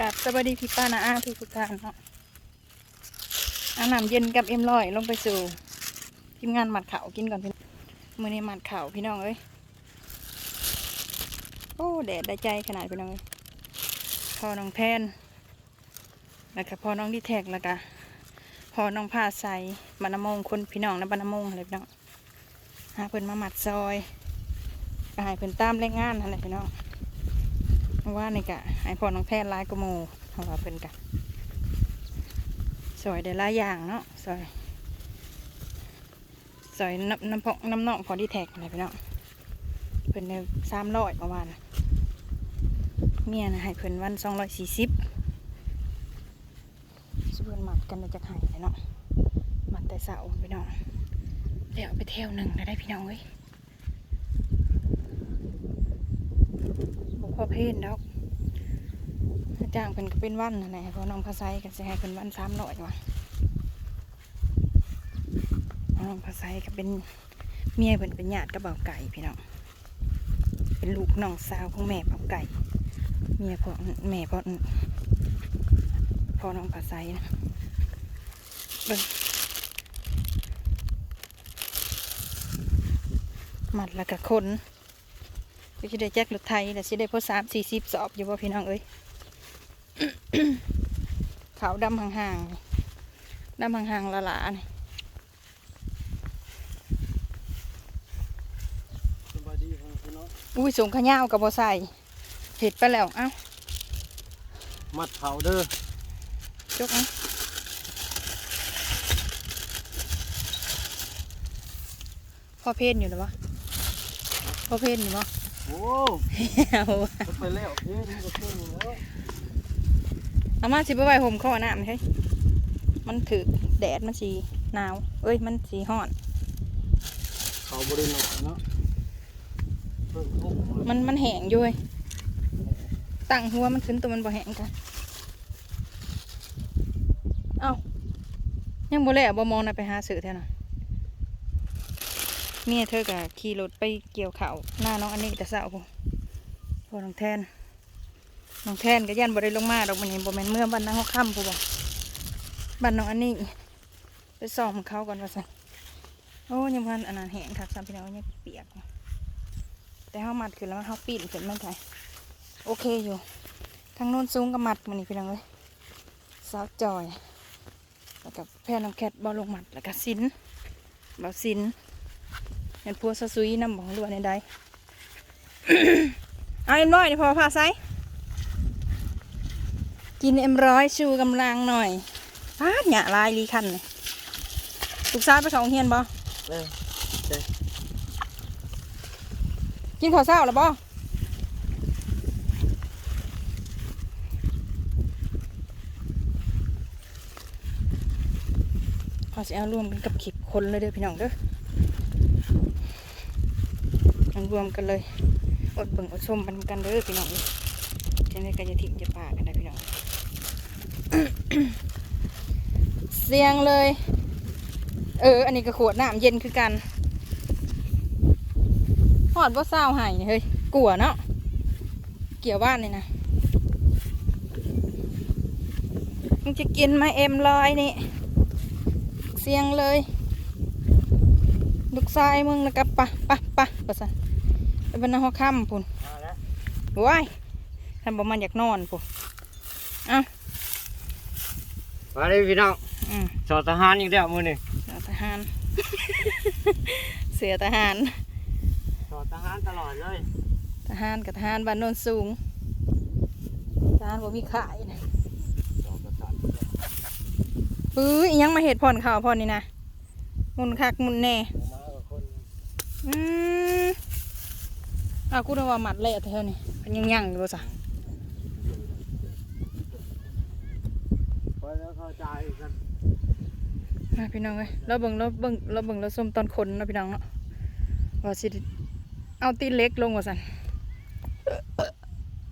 กับสวัสดีพี่ป้านาอาทุกทุกท่านเนาะอาน้ำเย็นกับเอ็มลอยลงไปสู่ทีมงานหมัดข่าวกินก่อนพี่มือนี้หมัดข่าวพี่น้องเอ้ยโอ้แดดได้ใจขนาดพี่น้องเอ้ยพอน้องแทนแล้วก็พอน้องดีแท็กแล้วก็พอน้องผ้าใสบรรณมงคนพี่น้องนะบรรณมงอะไรพี่น้องหาเพิ่นมาหมัดซอยก็ให้เพิ่นตามแรงงานอะไรพี่น้อง ว่านี่กะให้พ่อน้องแพทย์ลายกว่าหมูเพราะว่าเพิ่นกะซอยได้หลายอย่างเนาะซอยซอยน้ำน้ำพอกน้ำน่องพอดีแท็กอะไรพี่น้องเพิ่นเนี่ยสามร้อยประมาณน่ะเมียนะให้เพิ่นวันสองร้อยสี่สิบสุเพิ่นหมัดกันจะหายเลยเนาะหมัดแต่เสาร์พี่น้องเดี๋ยวไปเที่ยวหนึ่งได้พี่น้องเว้ยบ่ พอเพศดอกจ้างเป็นก็เป็นวันนั่นแหละเพราะน้องพาไซก็จะให้เป็นวันสามร้อยว่ะน้องพาไซก็เป็นเมียเป็นเป็นญาติกับเบาไก่พี่น้องเป็นลูกน้องสาวของแม่เบาไก่เมียพ่อแม่พ่อพ่อน้องพาไซนะเบิ่งมัดแล้วก็คน ก็จะได้แจ็ครถไทยแต่สิได้พอสามสี่สิบสอบอยู่ว่าพี่น้องเอ้ยขาวดำห่างๆดำห่างๆละลาๆนี่สบายดีครับพี่น้องอุ้ยสูงขย้าวกับบอใส่เห็ดไปแล้ว เอ้า มัดเผาเด้อจกเอ้าพอเพศอยู่หรือวะพอเพศอยู่ปะ โอ้เอาวะจะไปแล้วเฮ้ยมันก็ขึ้นแล้วเอามาสิบให่มข้อน้ำเฮ้มันถือแดดมันสีหนาว เอ้ย มันสีห้อน เขาบริโนอยเนาะมันมันแห้งอยู่เว้ยตั้งหัวมันขึ้นตัวมันบ่แห้งกันเอ้ายังบ่แล้วบ่มองนะไปหาซื้อแท้น่ะ เมียเธอก็ขี่รถไปเกี่ยวข้าวหน้าน้องอันนี้แต่เช้าพุ่นพอน้องแทนน้องแทนก็ยันบ่ได้ลงมาดอกมันนี่บ่แม่นเมื่อบ้านนางเฮาค่ำพุ่นบ่บ้านน้องอันนี้ไปส่องเขาก่อนว่าซั่นโอ้ยังพันอันนั้นแห้งคักซ้ํพี่น้องยังเปียก แต่เขามัดขึ้นแล้วเขาปีนขึ้นมันไงโอเคอยู่ทางโน้นสูงก็มัดมันนี่พี่น้องเลยสาวจอย แล้วก็แพรน้องแคทบอลลงมัดแล้วก็สินบอสิน เห็นพัวซะซุยน้ำบองรัวในใดเอาเอ็มร้อยนี่พอพาไซกินเอ็มร้อยชูกำลังหน่อยพาดหยาลายลีคันเลยลูกสาวไปสองเฮียนบ่เอกินข้าวเช้าแล้วบ่เขาจะเอารวมกันกับขีบคนเลยเด้อพี่น้องเด้อเอา รวมกันเลย อดเบิ่งอดชมกันกันเด้อพี่น้องจะได้กันจะถิ่มจะป่ากันได้พี่น้อง เสียงเลย เออ อันนี้ก็ขวดน้ำเย็นคือกันหอดว่าเศร้าหายเฮ้ยกลัวเนาะ เกี่ยวบ้านนี่นะมึงจะกินไหมเอ็มลอยนี่ เสียงเลย ลูกชายมึงนะกับปะปะปะปะสัน บรรณาหอค่ำพุ่นมาแล้วว้ายทำประมาณอยากนอนพุ่นเอ้ามาเลยพี่น้องอืมสอทหารอีกแล้วมือนี่เสือทหาร เสือทหารสอทหารตลอดเลย ทหารกับทหารบ้านโนนสูง ทหารบ่มีขายนะสอทหารปื้ออิหยังมาเห็ดผ่อนข่าวผ่อนนี่นะมุนคักมุนแน่มากับคนอืม อ้าวกูนึกว่าหมัดเละแต่เท่านี้มันยังยังอยู่บ่สะไปแล้วเข้าใจกันมาพี่น้องเอ้ยเราเบิ่งเราเบิ่งเราเบิ่งเราส้มตอนคนเนาะพี่น้องเนาะว่าสิเอาตีนเล็กลงว่าสัน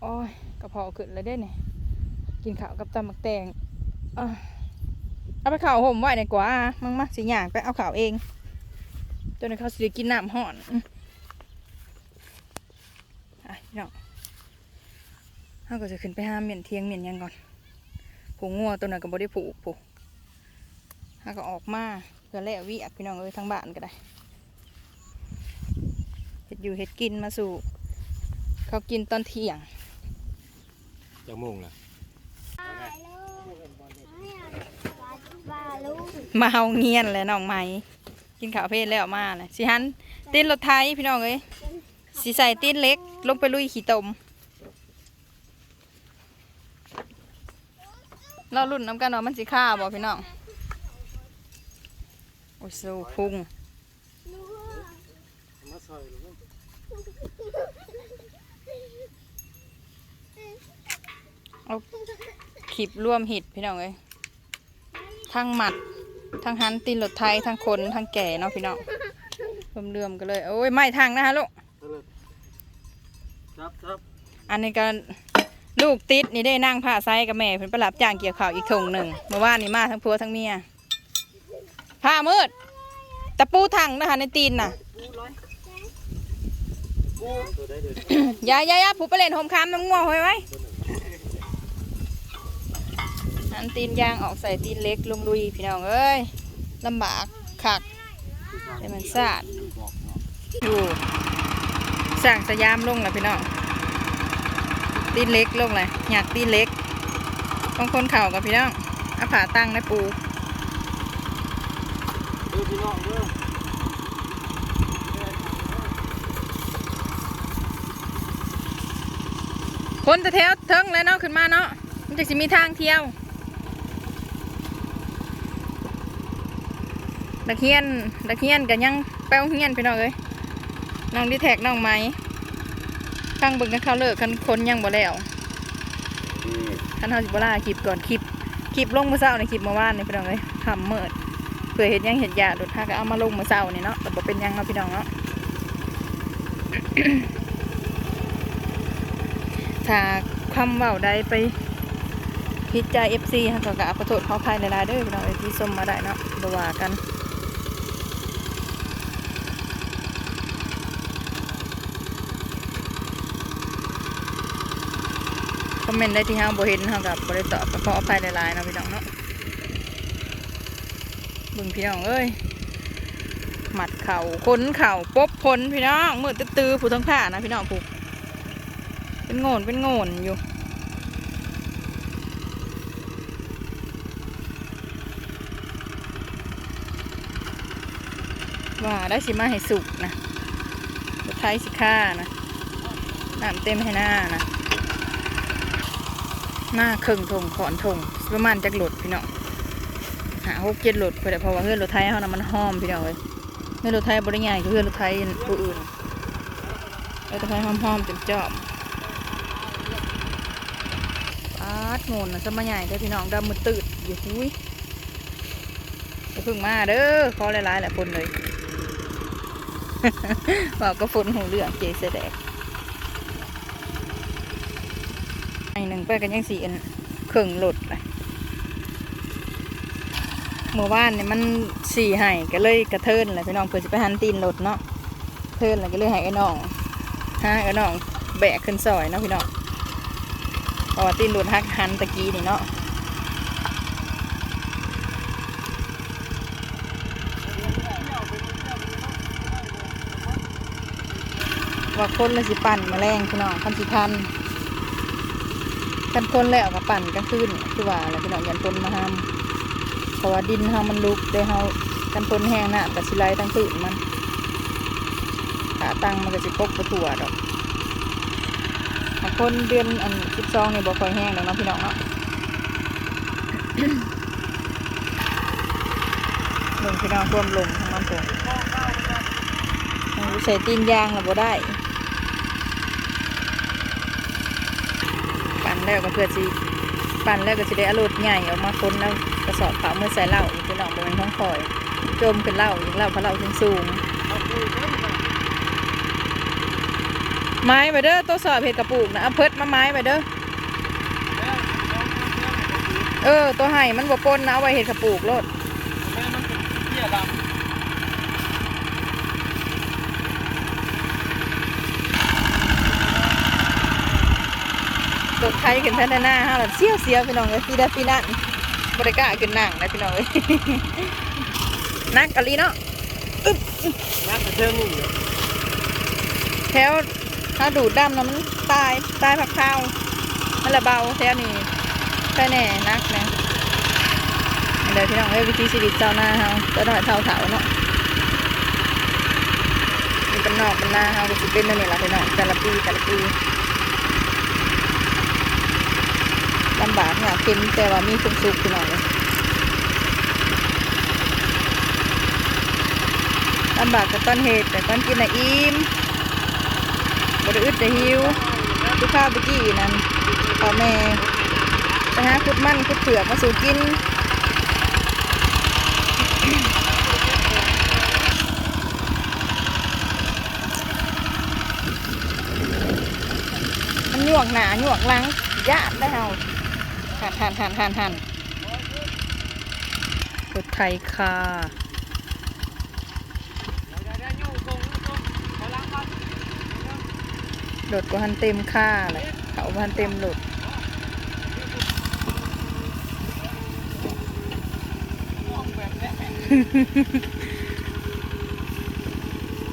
โอ้ยกระเพาะขึ้นเลยเด้เนี่ยกินข้าวกับตำมักแตงอะเอาไปข่าวห่มไว้ดีกว่ามึงมาสิย่างไปเอาข่าวเองจนเขาสิได้กินน้ำห่อนอืมอะ พี่น้องเขาก็จะขึ้นไปห้ามเหมียนเทียงเหมียนหยังก่อนผูงัวตัวนั้นก็บ่ได้ผูกผูกเขาก็ออกมาเพื่อแล้ววิอักพี่น้องเอ้ยทั้งบ้านก็ได้เห็ดอยู่เห็ดกินมาสู่ เขากินตอนเที่ยงจังโมงล่ะมาเอาเงียนเลยน้องไหม้กินข้าวเพลแล้วมาเลยสิฮันตีนรถไทยพี่น้องเอ้ย สิใส่ตีนเล็ก ลงไปลุยขี่ตมเราลุ่นน้ำกันว่ามันสิฆ่าบ่พี่น้องโอ้ยสูพุงมาใส่หรือว่าเอาขีบร่วมหิดพี่น้องเอ้ยทั้งหมัด ทั้งหันตีนรถไทยทั้งคนทั้งแก่เนาะพี่น้องเรื่อมๆกันเลย โอ้ย ไม่ทางนะฮะลูก ครับครับอันนี้ก็ลูกติดนี่ได้นั่งผ้าไซกับแม่เพิ่นไปรับจ้างเกี่ยวข้าวอีกถงหนึ่งเมื่อวานนี่มาทั้งผัวทั้งเมียผ้ามืดตะปูถังนะคะในตีนน่ะยาอยายผูไปเล่นโฮมคามน้ำง่วงไว้ไว้อันตีนยางออกใส่ตีนเล็กลุงลุยพี่น้องเอ้ยลำบากคักแต่มันสาดอยู่ สั่งสยามลงแล้วพี่น้องตีนเล็กลงเลยอยากตีนเล็กบางคนเข่ากับพี่น้องอาผาตั้งในปูด้อพี่น้องเด้อคนจะแถวเทิงเลยเนาะขึ้นมาเนาะมันจะสิมีทางเที่ยวดักเฮียนดักเฮียนกันยังแป้วเฮียนพี่น้องเอ้ย น้องดีแท็กน้องไหมตั้งเบิ่งกันเข้าวเลิกกันคนยังบ่แล้วคันเฮาสิบ่ล่าคลิปก่อนคลิปคลิปลงเมื่อเช้าในคลิปเมื่อวานนี่พี่น้องเอ้ยทำเมิดเพื่อเห็นยังเห็นยาโดดถ้าก็เอามาลงเมื่อเช้านี่เนาะแต่บ่เป็นหยังเนาะพี่น้องเนาะถ้าความเว้าใดไปพิจารเอฟซีฮะก็กราบขอโทษขออภัยในลายๆเด้อพี่น้องเอ้ยที่ส้มมาได้เนาะบ่ว่ากัน คอม เมนต์ได้ที่เฮาบ่เห็นเฮากับบ่ได้ตอบก็ขออภัยในลายๆนะพี่น้องเนาะบิ่งพี่น้องเอ้ยหมัดเข่าค้นเข่าปบพ้นพี่น้องมือตื้อๆผู้ทั้งผ้านะพี่น้องผู้เป็นโงนเป็นโงนอยู่ว่าได้สิมาให้สุกนะรถไทยสิค่านะน้ำเต็มให้หน้านะ หน้าครึ่งทงขอนทงประมาณจักหลดพี่น้องหาหกเจ็ดหลดเพื่อเพราะว่าเฮือนรถไทยเขานะมันหอมพี่น้องเลยเฮือนรถไทยบริใหญ่ก็เฮือนรถไทยผู้อื่นเฮือรถไทยหอมๆจนจอมปาดโงนนะสมัยใหญ่เด้พี่น้องดำมือตืดอยู่อุ้ยเพิ่งมาเด้อขอหลายๆแหละฝนเลยบอกก็ฝนหูเรื่องเจเสแดกไอ หนึ่งไปกันยังสี่อันเครื่องหลดไปเมื่อวานเนี่ยมันสี่ไห้ก็เลยกระเทินเลยพี่น้องเพื่อจะไปหันตีนรถเนาะเทินเลยก็เลยให้ไอ้น้องฮะไอ้น้องแบกขึ้นซอยเนาะพี่น้องเพราะว่าตีนหลุดฮักหันตะกี้นี่เนาะว่าคนละสิปั่นมาแรงพี่น้องคันสิพัน กันคนแล้วก็ปั่นกลางคืนคือว่าอะไรพี่น้องยันคนมาห้ามเพราะว่าดินเฮามันลุกได้เฮากันคนแห้งน้ำกับสิไลทั้งตื่นมันขาตั้งมันก็สิปกประตัวดอกบางคนเดือนอันสิบสองเนี่ยบ่ค่อยแห้งดอกเนาะพี่น้องเนาะลงพี่น้องท่วมลงทั้งน้ำผมใส่ตีนยางแล้วบ่ได้ ปั่น แล้วก็เพื่อสิปั่นแล้วก็สิได้อารถใหญ่ออกมาคนแล้วกระสอบขาเมื่อใส่เหล้าอีกพี่น้องบ่แม่นท้องคอยจมขึ้นเหล้าอีกเหล้าเพราะเหล้าสูงไม้ไปเด้อตัวสอบเห็ดกระปุกนะเอาเพิดมาไม้ไปเด้อเออตัวไห่มันบ่ปนนะเอาไว้เห็ดกระปุกโลดแม่มันเป็นเที่ยดำ รถไทยขึ้นแพนหน้าห้าแบบเสียวเสียวพี่น้องเลยปีดาปีนั่นบริกล้าขึ้นนั่งนะพี่น้องเลยนักกะลีเนาะนักกระเทิงนี่แถวถ้าดูดดำนะมันตายตายผักข้าวมันละเบาแถวนี้แค่แน่นักนะเดี๋ยวพี่น้องเอ้ยวิธีชีวิตเจ้าหน้าเฮาจะหน่อยเท่าเถาเนาะมีเป็นนอกเป็นหน้าเฮาก็สิเป็นนั่นนี่แหละพี่น้องแต่ละปีแต่ละปี ลำบากเนี่ยเค็มแต่ว่ามีความสุขพี่น้องเลยลำบากกับต้นเหตุแต่ต้นกินนะอิ่มบไดอึดได้หิวทุข้าวไปกี้นั่นพ่อแม่ไปหาขุดมันขุดเผือกมาสู่กินมันหยวกหนาหยวกลังญาติได้เฮา หันหันหันหันหันรถไทยค่ะรถก็หันเต็มค่าเลยเขาก็หันเต็มรถ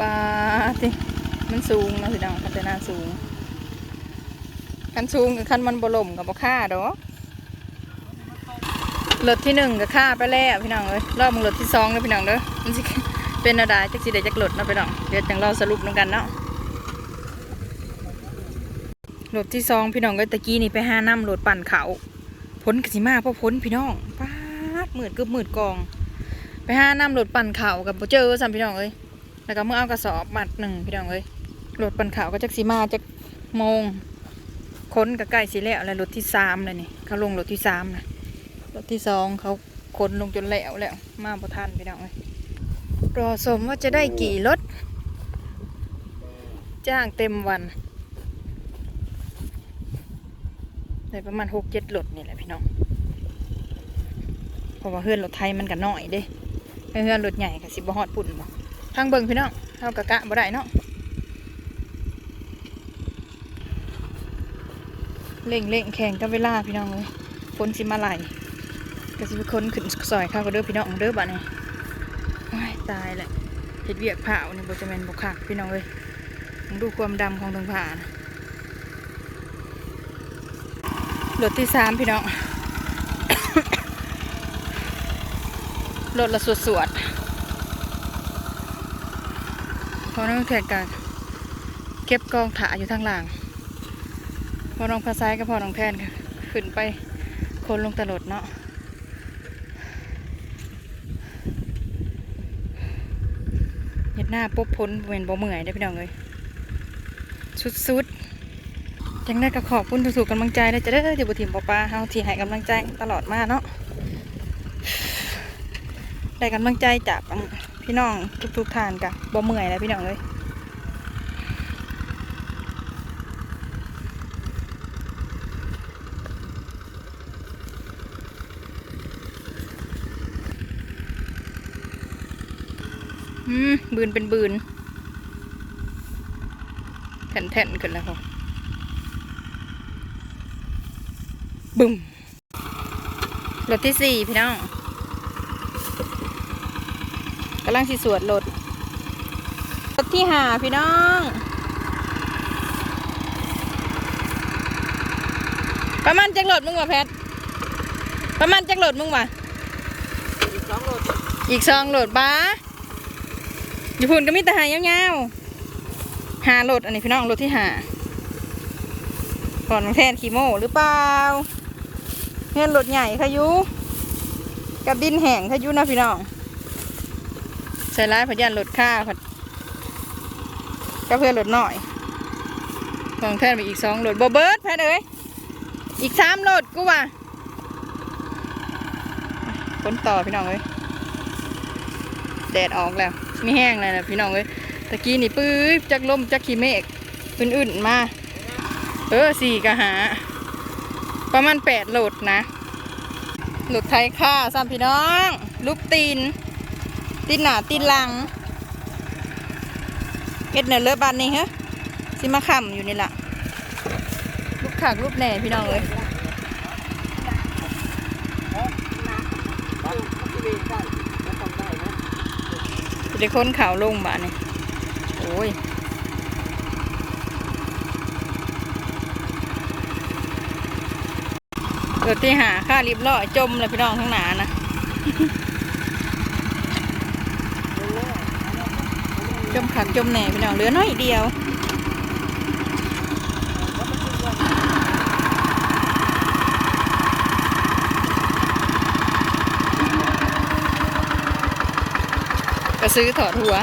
ปลาสิมันสูงนะพี่น้องคันเทนาสูงคันสูงกับคันมันบล่มกับบ่ค่าดอก รถที่หนึ่งก็ค่าไปแล้วพี่น้องเอ้ยรอบมึงรถที่สองแล้วพี่น้องเด้อมันสิเป็นอะไรจักสิได้จักรถนะพี่น้องเดี๋ยวจังเราสรุปนำกันเนาะรถที่สองพี่น้องก็ตะกี้นี่ไปห้าน้ำรถปั่นเขาพ้นกสิมาเพราะพ้นพี่น้องป้าดมืดเกือบมืดกอง ไปห้าน้ำรถปั่นเขากับบ่เจอสัมพี่น้องเอ้ยแล้วก็เมื่อเอากระสอบมัดหนึ่งพี่น้องเอ้ยรถปั่นเขาก็จักสิมาจักโมงค้นกับใกล้สิแล้วแล้วรถที่สามเลยนี่เขาลงรถที่สามนะ รถที่สองเขาค้นลงจนแล้วแล้ว มาประทันพี่น้องเลยรอสมว่าจะได้กี่รถ จ้างเต็มวันได้ประมาณหกเจ็ดรถนี่แหละพี่น้องเพราะว่าเฮือนรถไทยมันก็น้อยเด้เฮือนรถใหญ่กับสิบฮอดปุ่นบ่ทางเบิ่งพี่น้องเท่ากับกะบ่ได้เนาะเร่งเร่งแข่งกับเวลาพี่น้องเลยฝนสิมาไหล ก็สิเป็นคนขึ้นซอยเข้าก็เด้อพี่น้องเด้อบ้านนี้โอ้ยตายแหละเห็ดเวียกผ่าวนี่บจะแมนบกคักพี่น้องเลยดูความดำของทางผ่านะรถที่สามพี่น้องรถละสวดสวดๆพอน้องแขกกันเก็บกองถาอยู่ทางหลังพอน้องพาซ้ายก็พอน้องแทนค่ะขึ้นไปคนลงตลดเนาะเห็ ดหน้าปุ๊บพ้นเวนบ่เมื่อยได้พี่น้องเลยสุดๆยังได้กระขอบคุณทุกๆกำลังใจเลยจะได้เดี๋ยวบุทีมปอปลาเฮาที่ให้กำลังใจตลอดมาเนาะได้กำลังใจจากพี่น้องทุกๆทานกะบ่เมื่อยแล้วพี่น้องเลย มบืนเป็นบืนแผ่นแผ่นๆขึ้นแล้วค่ะบึ้มรถที่สี่พี่น้องกำลังสิสวดรถรถที่ห้าพี่น้องประมาณจักรถมึงวะแพทประมาณจักรถมึงวะอีกสองรถอีกสองโหลดบ้า อยู่พุ่นก็มีแต่หายาวๆหาโหลดอันนี้พี่น้องโหลดที่หาก่อนน้องแทนขี่โมหรือเปล่าเพื่อนโหลดใหญ่ขยุกับดินแห้งขยุนะพี่น้องใส่ร้ายพยันโหลดค่าผัดก็เพื่อนโหลดหน่อยของแทนไปอีกสองโหลดบเบิร์ดแพทเอ้ยอีกสามโหลดกูว่ะคนต่อพี่น้องเอ้ยแดดออกแล้ว ไม่แห้งเลยนะพี่น้องเอ้ยตะกี้นี่ปื๊บจักลมจักขี้เมฆอื่นๆมา เออสี่กะหา ประมาณแปดโหลดนะโหลดไทยค่าสามพี่น้องลูกตีน ตีนหนาตีนหลังเอ็ดเนอเลือบานนี่ฮะสิมาขำอยู่นี่แหละลูกขากรูปแหน่พี่น้องเลย จะได้ค้นข่าวลงมาเนี่ยโอ้ยเกิดที่หาค่ารีบล่อจมเลยพี่น้องข้างหนานะจมขักจมแหน่พี่น้องเหลือน้อยเดียว ซื้อถอดหัว